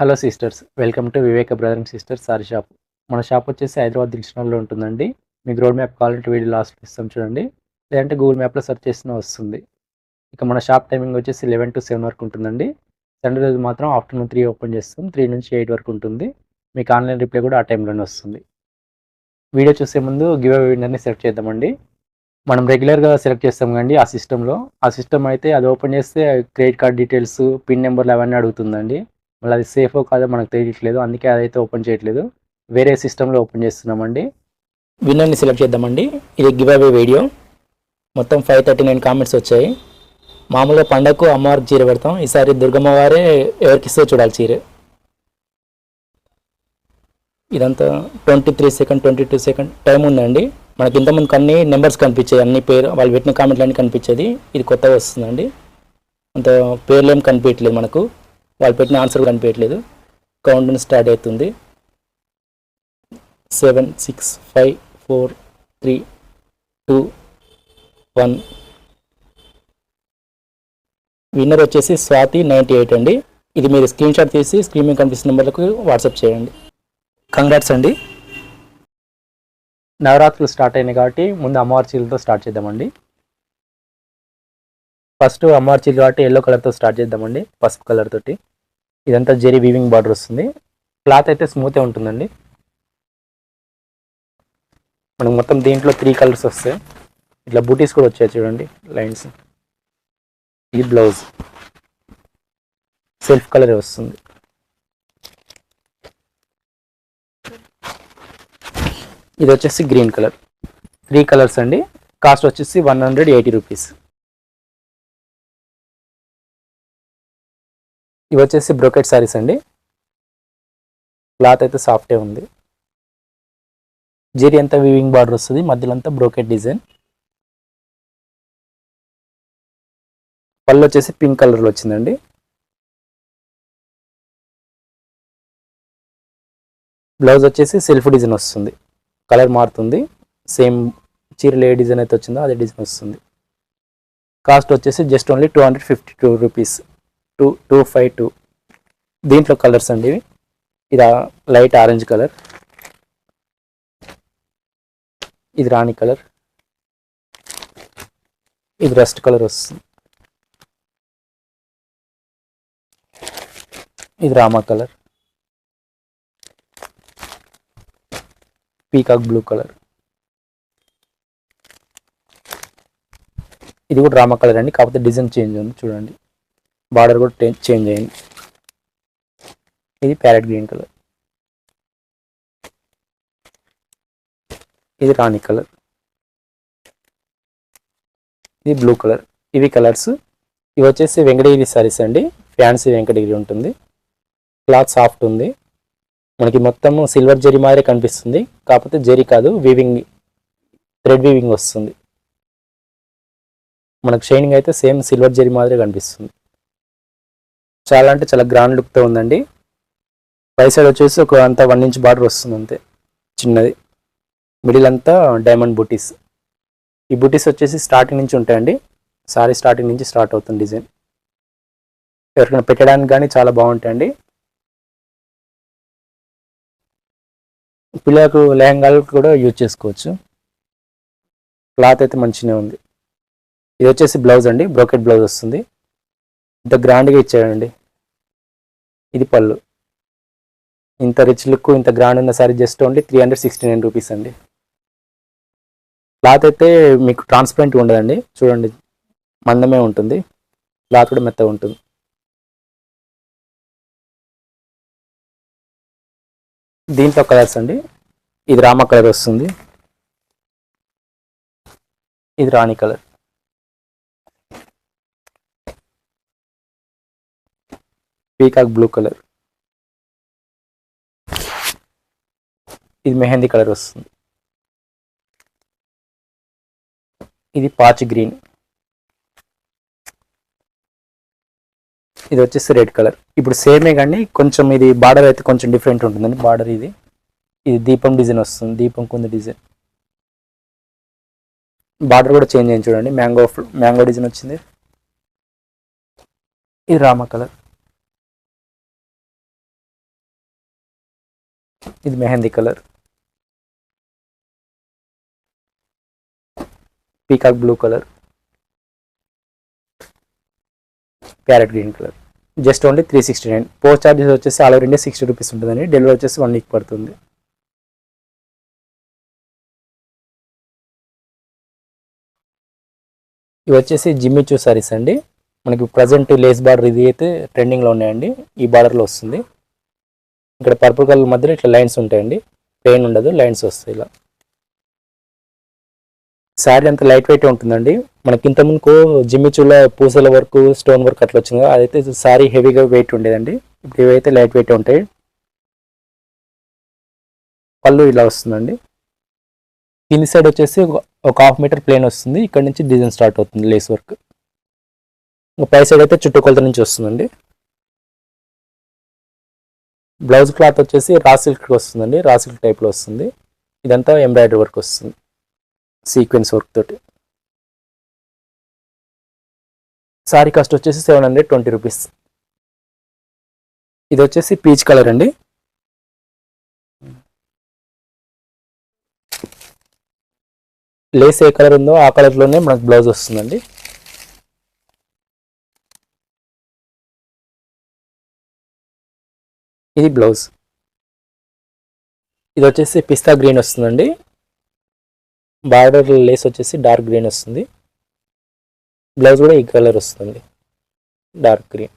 Hello sisters welcome to Viveka brother and sisters sari shop. మన shop వచ్చేసి హైదరాబాద్ దిల్షన్లో ఉంటుందండి. మీకు రోడ్ మ్యాప్ కావాలంటే వీడియో లాస్ట్ ఇస్తాం చూడండి. లేదంటే గూగుల్ మ్యాప్లో సెర్చ్ చేసినా వస్తుంది. ఇక మన షాప్ టైమింగ్ వచ్చేసి లెవెన్ టు సెవెన్ వరకు ఉంటుందండి. సండే రోజు మాత్రం ఆఫ్టర్నూన్ త్రీ ఓపెన్ చేస్తాం. త్రీ నుంచి ఎయిట్ వరకు ఉంటుంది. మీకు ఆన్లైన్ రిప్లై కూడా ఆ టైంలోనే వస్తుంది. వీడియో చూసే ముందు గివ్ అవే విన్నర్ని సెలెక్ట్ చేద్దామండి. మనం రెగ్యులర్గా సెలెక్ట్ చేస్తాం కండి ఆ సిస్టంలో. ఆ సిస్టమ్ అయితే అది ఓపెన్ చేస్తే క్రెడిట్ కార్డ్ డీటెయిల్స్ పిన్ నెంబర్లు అవన్నీ అడుగుతుందండి. మళ్ళీ అది సేఫో కాదో మనకు తెలియట్లేదు. అందుకే అదైతే ఓపెన్ చేయట్లేదు. వేరే సిస్టంలో ఓపెన్ చేస్తున్నామండి. విన్నర్ని సెలెక్ట్ చేద్దామండి. ఇది గివ్ అవే వీడియో మొత్తం ఫైవ్ థర్టీ నైన్ కామెంట్స్ వచ్చాయి. మామూలుగా పండగకు అమ్మవారికి చీర పెడతాం. ఈసారి దుర్గమ్మ వారే ఎవరికి ఇస్తే చూడాలి చీర. ఇదంతా twenty three second twenty two second time ఉందండి. మనకి ఇంతకుముందు అన్ని నెంబర్స్ కనిపించాయి. అన్ని పేరు వాళ్ళు పెట్టిన కామెంట్లు అన్ని కనిపించేది. ఇది కొత్తగా వస్తుందండి. అంత పేర్లు ఏం కనిపించట్లేదు మనకు. వాళ్ళు పెట్టిన ఆన్సర్ కనిపించట్లేదు. కౌంట్ స్టార్ట్ అవుతుంది. Seven six five four three two one winner వచ్చేసి స్వాతి నైంటీ ఎయిట్ అండి. ఇది మీరు స్క్రీన్ షాట్ తీసి స్క్రీన్ మీద కనిపిస్తున్న నెంబర్లకు వాట్సాప్ చేయండి. కంగ్రాట్స్ అండి. నవరాత్రులు స్టార్ట్ అయినాయి కాబట్టి ముందు అమ్మవారి చీలతో స్టార్ట్ చేద్దామండి. ఫస్ట్ అమ్మవారి కాబట్టి ఎల్లో కలర్తో స్టార్ట్ చేద్దామండి పసుపు కలర్ తోటి. ఇదంతా జెరీ వీవింగ్ బార్డర్ వస్తుంది. క్లాత్ అయితే స్మూతే ఉంటుందండి. మనకు మొత్తం దీంట్లో త్రీ కలర్స్ వస్తాయి. ఇట్లా బూటీస్ కూడా వచ్చాయి చూడండి లైన్స్ ఇది బ్లౌజ్ సెల్ఫ్ కలర్ వస్తుంది. ఇది వచ్చేసి గ్రీన్ కలర్ త్రీ కలర్స్ అండి. కాస్ట్ వచ్చేసి వన్ హండ్రెడ్ ఎయిటీ రూపీస్ ఇవి వచ్చేసి బ్రోకెట్ శారీస్ అండి. క్లాత్ అయితే సాఫ్టే ఉంది. జీరి అంతా వీవింగ్ బార్డర్ వస్తుంది. మధ్యలో అంతా బ్రోకెట్ డిజైన్. పళ్ళు వచ్చేసి పింక్ కలర్లో వచ్చిందండి. బ్లౌజ్ వచ్చేసి సెల్ఫ్ డిజైన్ వస్తుంది. కలర్ మారుతుంది. సేమ్ చీరలు ఏ డిజైన్ అయితే వచ్చిందో అదే డిజైన్ వస్తుంది. కాస్ట్ వచ్చేసి just only two hundred fifty two rupees. Two two five two. దీంట్లో కలర్స్ అండి ఇవి. ఇది లైట్ ఆరెంజ్ కలర్. ఇది రాణి కలర్. ఇది రస్ట్ కలర్ వస్తుంది. ఇది రామా కలర్. Peacock blue colour. ఇది కూడా రామా కలర్ అండి. కాకపోతే డిజైన్ చేంజ్ ఉంది. చూడండి. బార్డర్ కూడా చేంజ్ అయింది. ఇది ప్యారెట్ గ్రీన్ కలర్. ఇది రాణి కలర్. ఇది బ్లూ కలర్. ఇవి కలర్స్. ఇవి వచ్చేసి వెంకటగిరి సారీస్ అండి. ఫ్యాన్సీ వెంకటగిరి ఉంటుంది. క్లాత్ సాఫ్ట్ ఉంది. మనకి మొత్తం సిల్వర్ జరీ మాదిరి కనిపిస్తుంది. కాకపోతే జరీ కాదు వీవింగ్ థ్రెడ్ వీవింగ్ వస్తుంది. మనకు షైనింగ్ అయితే సేమ్ సిల్వర్ జరీ మాదిరి కనిపిస్తుంది. చాలా అంటే చాలా గ్రాండ్ లుక్తో ఉందండి. పై సైడ్ వచ్చేసి ఒక అంతా వన్ ఇంచ్ బార్డర్ వస్తుంది అంతే చిన్నది. మిడిల్ అంతా డైమండ్ బూటీస్ ఈ బూటీస్ వచ్చేసి స్టార్టింగ్ నుంచి ఉంటాయండి. సారీ స్టార్టింగ్ నుంచి స్టార్ట్ అవుతుంది డిజైన్ ఎవరికైనా పెట్టడానికి కానీ చాలా బాగుంటాయండి. పిల్లలకు లెహంగాలకు కూడా యూజ్ చేసుకోవచ్చు. క్లాత్ అయితే మంచిగానే ఉంది. ఇది వచ్చేసి బ్లౌజ్ అండి బ్రోకెట్ బ్లౌజ్ వస్తుంది. ఇంత గ్రాండ్గా ఇచ్చాడండి. ఇది పళ్ళు. ఇంత రిచ్ లుక్ ఇంత గ్రాండ్ ఉన్న sari just only three hundred sixty nine rupees అండి. క్లాత్ అయితే మీకు ట్రాన్స్పరెంట్ ఉండదండి. చూడండి మందమే ఉంటుంది. క్లాత్ కూడా మెత్తగా ఉంటుంది. దీంట్లో కలర్స్ అండి. ఇది రామ కలర్ వస్తుంది. ఇది రాణి కలర్ పీకాక్ బ్లూ కలర్ ఇది మెహందీ కలర్ వస్తుంది. ఇది పాచ్ గ్రీన్. ఇది వచ్చేసి రెడ్ కలర్. ఇప్పుడు సేమే కానీ కొంచెం ఇది బార్డర్ అయితే కొంచెం డిఫరెంట్ ఉంటుందండి బార్డర్ ఇది. ఇది దీపం డిజైన్ వస్తుంది దీపం కొంత డిజైన్. బార్డర్ కూడా చేంజ్ అయింది చూడండి. మ్యాంగో మ్యాంగో డిజైన్ వచ్చింది. ఇది రామ కలర్. ఇది mehndi colour. Peacock blue colour. Parrot green colour. Just only three sixty nine. Post charges వచ్చేసి all over India sixty rupees ఉంటుందండి. డెలివరీ వచ్చేసి వన్ వీక్ పడుతుంది. ఇవి వచ్చేసి జిమ్మిచూ సారీస్ అండి. మనకి ప్రజెంట్ లేస్ బార్డర్ ఇది అయితే ట్రెండింగ్లో ఉన్నాయండి. ఈ బార్డర్లో వస్తుంది. ఇక్కడ పర్పుల్ కలర్ మధ్యలో ఇట్లా లైన్స్ ఉంటాయండి. ప్లెయిన్ ఉండదు లైన్స్ వస్తాయి ఇలా. శారీ అంత లైట్ వెయిట్ ఉంటుందండి. మనకి ఇంతకుముందుకు ముందుకు పూసల వర్క్ స్టోన్ వర్క్ అట్లా వచ్చింది కదా అదైతే శారీ హెవీగా వెయిట్ ఉండేదండి. ఇప్పుడు ఇవైతే లైట్ వెయిట్ ఉంటాయి. పళ్ళు ఇలా వస్తుందండి. కింది సైడ్ వచ్చేసి ఒక హాఫ్ మీటర్ ప్లేన్ వస్తుంది. ఇక్కడ నుంచి డిజైన్ స్టార్ట్ అవుతుంది లేస్ వర్క్ పై సైడ్ అయితే చుట్టుకొలత నుంచి వస్తుందండి. బ్లౌజ్ క్లాత్ వచ్చేసి రా సిల్క్ వస్తుందండి. రా సిల్క్ టైప్లో వస్తుంది. ఇదంతా ఎంబ్రాయిడరీ వర్క్ వస్తుంది. సీక్వెన్స్ వర్క్ తోటి. సారీ కాస్ట్ వచ్చేసి సెవెన్ హండ్రెడ్ ట్వంటీ రూపీస్. ఇది వచ్చేసి పీచ్ కలర్ అండి. లేస్ ఏ కలర్ ఉందో ఆ కలర్లోనే మనకు బ్లౌజ్ వస్తుందండి. ఇది బ్లౌజ్. ఇది వచ్చేసి పిస్తా గ్రీన్ వస్తుందండి. బార్డర్ లేస్ వచ్చేసి డార్క్ గ్రీన్ వస్తుంది. బ్లౌజ్ కూడా ఈ కలర్ వస్తుంది. Dark green.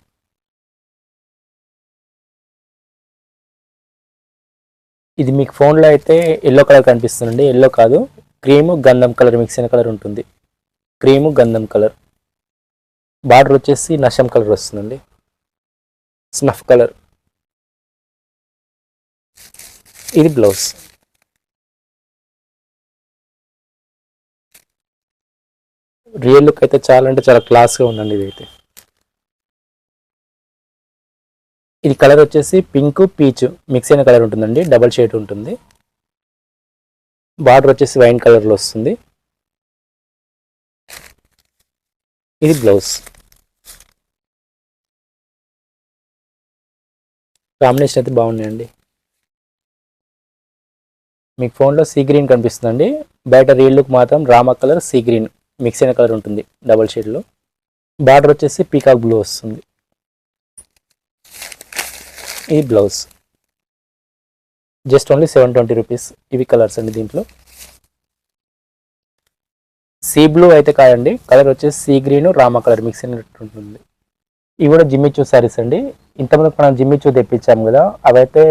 ఇది మీకు ఫోన్లో అయితే ఎల్లో కలర్ కనిపిస్తుందండి. ఎల్లో కాదు. క్రీము గంధం కలర్ మిక్స్ అయిన కలర్ ఉంటుంది. క్రీము గంధం కలర్. బార్డర్ వచ్చేసి నషం కలర్ వస్తుందండి. Snuff colour. ఇది బ్లౌజ్. రియల్ లుక్ అయితే చాలా అంటే చాలా క్లాస్గా ఉందండి ఇది అయితే ఇది కలర్ వచ్చేసి పింక్ పీచ్ మిక్స్ అయిన కలర్ ఉంటుందండి డబల్ షేడ్ ఉంటుంది. బార్డర్ వచ్చేసి వైన్ కలర్లో వస్తుంది. ఇది బ్లౌజ్. కాంబినేషన్ అయితే బాగున్నాయండి. మీకు ఫోన్లో సీ గ్రీన్ కనిపిస్తుందండి. బయట రియల్ మాత్రం రామా కలర్ సీ గ్రీన్ మిక్స్ అయిన కలర్ ఉంటుంది డబల్ షేడ్లో. బార్డర్ వచ్చేసి పీకాక్ బ్లూ వస్తుంది. ఈ blouse. Just only seven twenty rupees. ఇవి కలర్స్ అండి దీంట్లో. సీ బ్లూ అయితే కాదండి కలర్ వచ్చేసి సీ గ్రీన్ రామా కలర్ మిక్స్ అయినట్టు ఉంటుంది. ఇవి కూడా జిమ్మిచూ శారీస్ అండి. ఇంతకుముందు మనం జిమ్మిచూ తెప్పించాము కదా అవైతే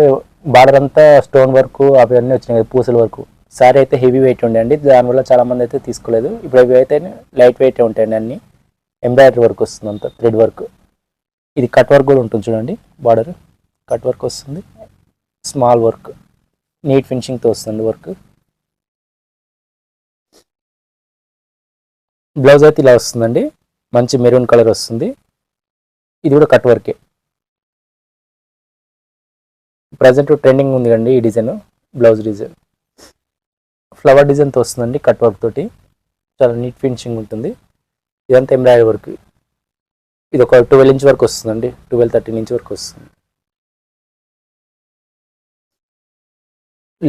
బార్డర్ అంతా స్టోన్ వర్క్ అవి అన్నీ వచ్చినాయి కదా పూసల వరకు. శారీ అయితే హెవీ వెయిట్ ఉండే అండి. దానివల్ల చాలా మంది అయితే తీసుకోలేదు. ఇప్పుడు అవి అయితే లైట్ వెయిట్ ఉంటాయండి అన్ని. ఎంబ్రాయిడరీ వర్క్ వస్తుంది అంత థ్రెడ్ వర్క్. ఇది కట్ వర్క్ కూడా ఉంటుంది చూడండి బార్డర్. కట్ వర్క్ వస్తుంది. Small work. నీట్ ఫినిషింగ్తో వస్తుంది వర్క్. బ్లౌజ్ అయితే ఇలా వస్తుందండి. మంచి మెరూన్ కలర్ వస్తుంది. ఇది కూడా కట్ వర్కే. ప్రజెంట్ ట్రెండింగ్ ఉంది కండి ఈ డిజైన్ బ్లౌజ్ డిజైన్. ఫ్లవర్ డిజైన్తో వస్తుందండి కట్ వర్క్ తోటి. చాలా నీట్ ఫినిషింగ్ ఉంటుంది. ఇదంతా ఎంబ్రాయిడరీ వర్క్ ఇది ఒక ట్వెల్వ్ ఇంచ్ వరకు వస్తుందండి ట్వెల్వ్ థర్టీన్ ఇంచ్ వరకు వస్తుంది.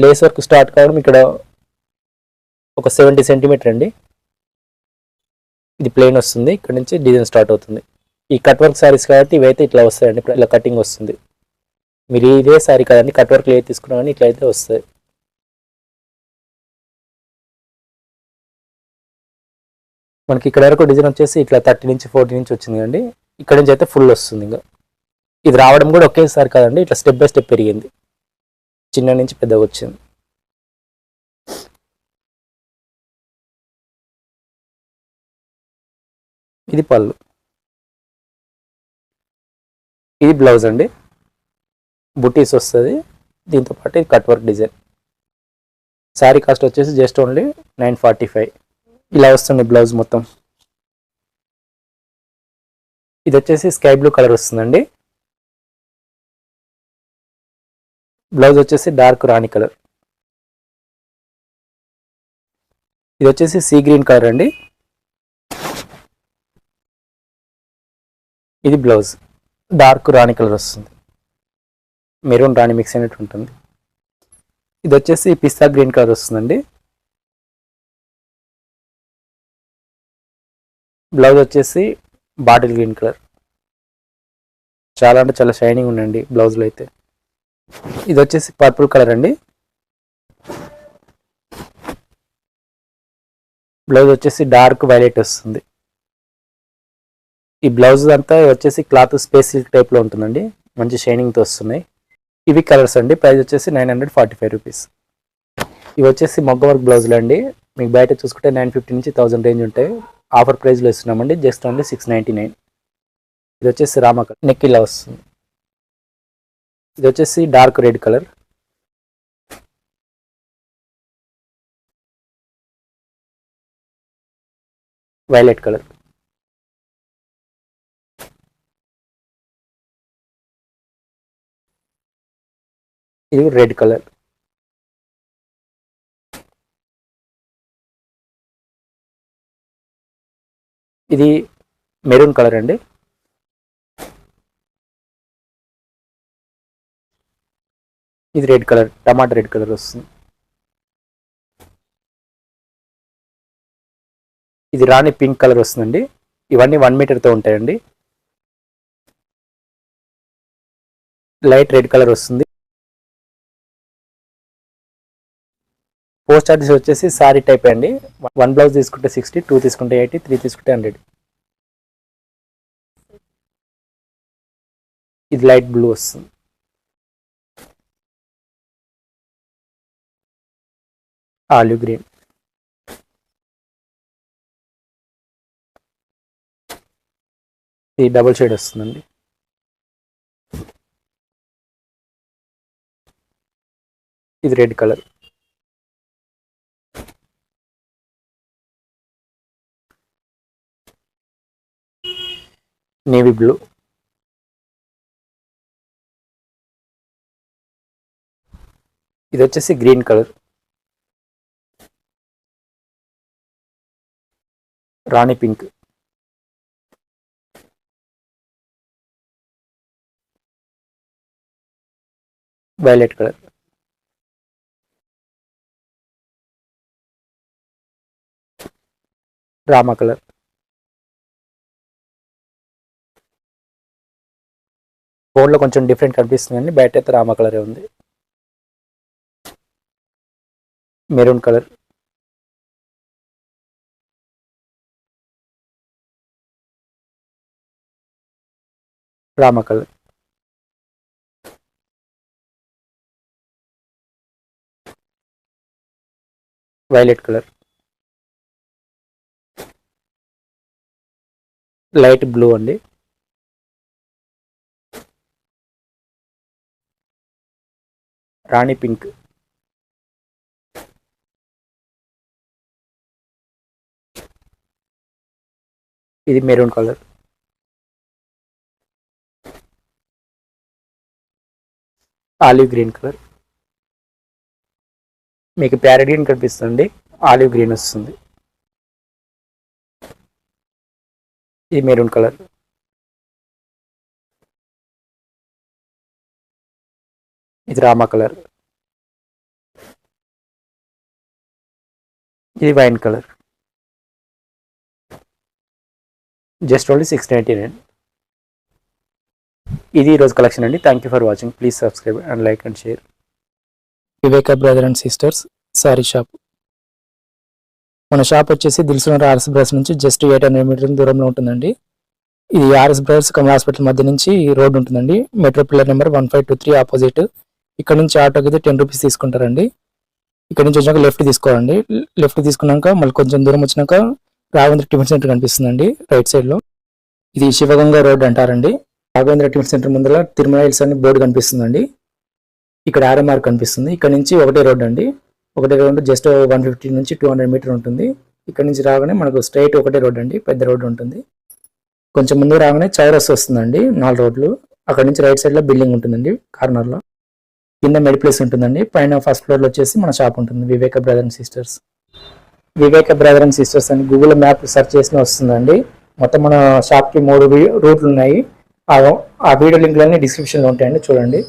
లేస్ వర్క్ స్టార్ట్ కావడం ఇక్కడ ఒక సెవెంటీ సెంటీమీటర్ అండి. ఇది ప్లెయిన్ వస్తుంది ఇక్కడ నుంచి డిజైన్ స్టార్ట్ అవుతుంది. ఈ కట్ వర్క్ శారీస్ కాబట్టి ఇవైతే ఇట్లా వస్తాయండి ఇలా కటింగ్ వస్తుంది. మీరు ఇదే సారీ కదండి కట్ వర్క్ లేదు తీసుకున్నా కానీ ఇట్లా అయితే వస్తాయి మనకి ఇక్కడ వరకు డిజైన్ వచ్చేసి ఇట్లా థర్టీ నుంచి ఫోర్టీ నుంచి వచ్చింది అండి ఇక్కడ నుంచి అయితే ఫుల్ వస్తుంది ఇంకా. ఇది రావడం కూడా ఒకేసారి కాదండి ఇట్లా స్టెప్ బై స్టెప్ పెరిగింది. చిన్న నుంచి పెద్దగా వచ్చింది. ఇది పళ్ళు. ఇది బ్లౌజ్ అండి. బుటీస్ వస్తుంది. దీంతో పాటు ఇది cut work design sari cost వచ్చేసి just only nine forty five ఇలా వస్తుంది బ్లౌజ్ మొత్తం. ఇది వచ్చేసి స్కై బ్లూ కలర్ వస్తుందండి. బ్లౌజ్ వచ్చేసి డార్క్ రాణి కలర్ ఇది వచ్చేసి సీ గ్రీన్ కలర్ అండి. ఇది బ్లౌజ్ డార్క్ రాణి కలర్ వస్తుంది. మెరూన్ రాణి మిక్స్ అయినట్టు ఉంటుంది. ఇది వచ్చేసి పిస్తా గ్రీన్ కలర్ వస్తుందండి. బ్లౌజ్ వచ్చేసి బాటిల్ గ్రీన్ కలర్. చాలా అంటే చాలా షైనింగ్ ఉందండి బ్లౌజ్లో అయితే. ఇది వచ్చేసి పర్పుల్ కలర్ అండి. బ్లౌజ్ వచ్చేసి డార్క్ వైలెట్ వస్తుంది. ఈ బ్లౌజ్ అంతా వచ్చేసి క్లాత్ స్పేస్ సిల్క్ టైప్లో ఉంటుందండి. మంచి షైనింగ్తో వస్తున్నాయి. ఇవి కలర్స్ అండి. ప్రైస్ వచ్చేసి nine hundred forty five rupees. ఇవి వచ్చేసి మొగ్గ వర్క్ బ్లౌజులు అండి. మీకు బయట చూసుకుంటే నైన్ ఫిఫ్టీ నుంచి థౌసండ్ రేంజ్ ఉంటాయి. ఆఫర్ ప్రైస్లో ఇస్తున్నామండి. Just only six ninety nine. ఇది వచ్చేసి రామక నెక్ ఇలా వస్తుంది. ఇది వచ్చేసి dark red colour. Violet colour. ఇది రెడ్ కలర్. ఇది మెరూన్ కలర్ అండి. ఇది red colour tomato red colour వస్తుంది. ఇది రాణి పింక్ కలర్ వస్తుందండి. ఇవన్నీ వన్ మీటర్తో ఉంటాయండి. లైట్ రెడ్ కలర్ వస్తుంది. పోస్ట్ ఆఫీస్ వచ్చేసి శారీ టైప్ అండి. వన్ బ్లౌజ్ తీసుకుంటే సిక్స్టీ టూ తీసుకుంటే ఎయిటీ త్రీ తీసుకుంటే హండ్రెడ్. ఇది లైట్ బ్లూ వస్తుంది. Olive green. ఇది డబుల్ షేడ్ వస్తుందండి. ఇది రెడ్ కలర్. Navy blue. ఇది వచ్చేసి గ్రీన్ కలర్. రాణి pink. Violet colour. Rama colour. ఫోన్లో కొంచెం డిఫరెంట్ కనిపిస్తుంది అండి బయట అయితే రామ కలరే ఉంది. Maroon colour Rama colour violet colour light blue అండి. రాణి పింక్. ఇది maroon colour. Olive green colour. మీకు ప్యారెట్ గ్రీన్ కనిపిస్తుంది. ఆలివ్ గ్రీన్ వస్తుంది. ఇది మెరూన్ కలర్. ఇది రామా కలర్. ఇది wine colour. Just only six ninety nine ఇది ఈరోజు కలెక్షన్ అండి. Thank you for watching please subscribe and like and share Viveka brother and sisters sari shop. మన షాప్ వచ్చేసి దిల్సునర్ ఆర్ఎస్ బ్రదర్స్ నుంచి జస్ట్ ఎయిట్ హండ్రెడ్ మీటర్ దూరంలో ఉంటుందండి. ఇది RS brothers Kamal hospital మధ్య నుంచి రోడ్ ఉంటుందండి. Metro pillar number one five two three opposite. ఇక్కడ నుంచి ఆటోకి అయితే టెన్ రూపీస్ తీసుకుంటారండి. ఇక్కడ నుంచి వచ్చాక లెఫ్ట్ తీసుకోవాలండి. లెఫ్ట్ తీసుకున్నాక మళ్ళీ కొంచెం దూరం వచ్చినాక రాఘవేంద్ర టిఫిన్ సెంటర్ కనిపిస్తుందండి రైట్ సైడ్లో ఇది శివగంగా రోడ్ అంటారండి. రాఘవేంద్ర టిఫిన్ సెంటర్ ముందర తిరుమల హిల్స్ అని బోర్డు కనిపిస్తుందండి. ఇక్కడ ఆర్ఎంఆర్ కనిపిస్తుంది. ఇక్కడ నుంచి ఒకటే రోడ్ అండి. ఒకటే రోడ్ జస్ట్ వన్ ఫిఫ్టీ నుంచి టూ హండ్రెడ్ మీటర్ ఉంటుంది. ఇక్కడ నుంచి రాగానే మనకు స్ట్రైట్ ఒకటే రోడ్ అండి పెద్ద రోడ్ ఉంటుంది. కొంచెం ముందు రాగానే చౌరస్ వస్తుందండి నాలుగు రోడ్లు. అక్కడ నుంచి రైట్ సైడ్లో బిల్డింగ్ ఉంటుందండి కార్నర్లో కింద మెడ్ ప్లేస్ ఉంటుందండి. పైన ఫస్ట్ ఫ్లోర్లో వచ్చేసి మన షాప్ ఉంటుంది. Viveka brother and sisters. Viveka brother and sisters అని గూగుల్ మ్యాప్ సెర్చ్ చేసిన వస్తుందండి. మొత్తం మన షాప్కి మూడు రూట్లు ఉన్నాయి. ఆ- ఆ వీడియో లింక్లన్నీ డిస్క్రిప్షన్లో ఉంటాయండి. చూడండి.